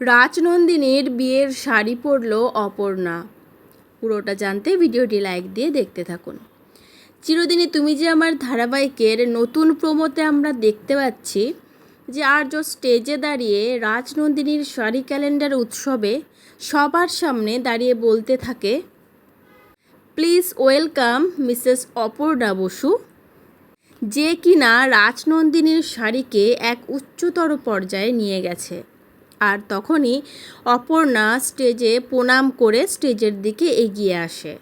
রাজনন্দিনীর বিয়ের শাড়ি পরল অপর্ণা। পুরোটা জানতে ভিডিওটি লাইক দিয়ে দেখতে থাকুন। চিরদিনই তুমি যে আমার ধারাবাহিকের নতুন প্রোমোতে আমরা দেখতে পাচ্ছি, যে আর্য স্টেজে দাঁড়িয়ে রাজনন্দিনীর শাড়ি ক্যালেন্ডার উৎসবে সবার সামনে দাঁড়িয়ে বলতে থাকে, please welcome Mrs Aparna Basu. যে কিনা রাজনন্দিনীর শাড়িকে এক উচ্চতর পর্যায়ে নিয়ে গেছে। আর তখনই অপর্ণা স্টেজে প্রণাম করে স্টেজের দিকে এগিয়ে আসে।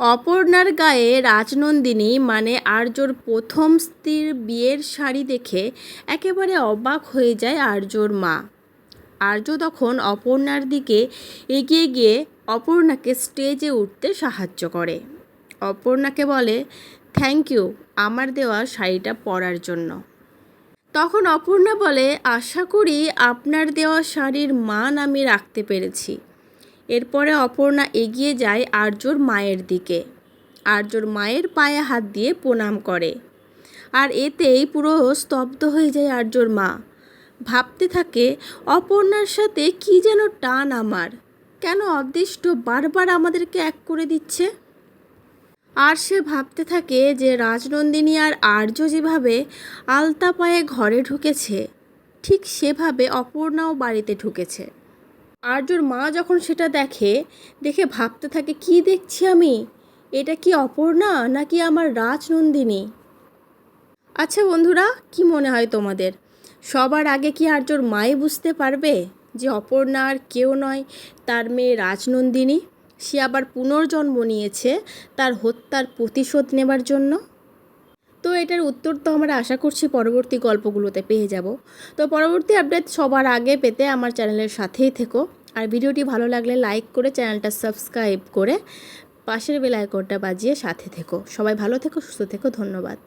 অপর্ণার গায়ে রাজনন্দিনী মানে আর্যর প্রথম স্ত্রীর বিয়ের শাড়ি দেখে একেবারে অবাক হয়ে যায় আর্যর মা। আর্য তখন অপর্ণার দিকে এগিয়ে গিয়ে অপর্ণাকে স্টেজে উঠতে সাহায্য করে। অপর্ণাকে বলে, থ্যাংক ইউ, আমার দেওয়া শাড়িটা পরার জন্য। তখন অপর্ণা বলে, আশা করি আপনার দেওয়া শাড়ির মান আমি রাখতে পেরেছি। এরপরে অপর্ণা এগিয়ে যায় আর্যর মায়ের দিকে। আর্যর মায়ের পায়ে হাত দিয়ে প্রণাম করে। আর এতেই পুরো স্তব্ধ হয়ে যায় আর্যর মা। ভাবতে থাকে, অপর্ণার সাথে কি যেন টান আমার। কেন অদৃষ্ট বারবার আমাদেরকে এক করে দিচ্ছে? আর সে ভাবতে থাকে যে রাজনন্দিনী আর আর্য যেভাবে আলতা পায়ে ঘরে ঢুকেছে, ঠিক সেভাবে অপর্ণাও বাড়িতে ঢুকেছে। আর্যর মা যখন সেটা দেখে দেখে ভাবতে থাকে, কি দেখছি আমি? এটা কি অপর্ণা নাকি আমার রাজনন্দিনী? আচ্ছা বন্ধুরা, কি মনে হয় তোমাদের? সবার আগে কি আর্যর মাই বুঝতে পারবে যে অপর্ণা আর কেউ নয়, তার মেয়ে রাজনন্দিনী? সে আবার পুনর্জন্ম নিয়েছে তার হত্যার প্রতিশোধ নেবার জন্য? তো এটার উত্তর তো আমরা আশা করছি পরবর্তী গল্পগুলোতে পেয়ে যাব। তো পরবর্তী আপডেট সবার আগে পেতে আমার চ্যানেলের সাথেই থেকো। আর ভিডিওটি ভালো লাগলে লাইক করে চ্যানেলটা সাবস্ক্রাইব করে পাশের বেল আইকনটা বাজিয়ে সাথে থেকো। সবাই ভালো থেকো, সুস্থ থেকো, ধন্যবাদ।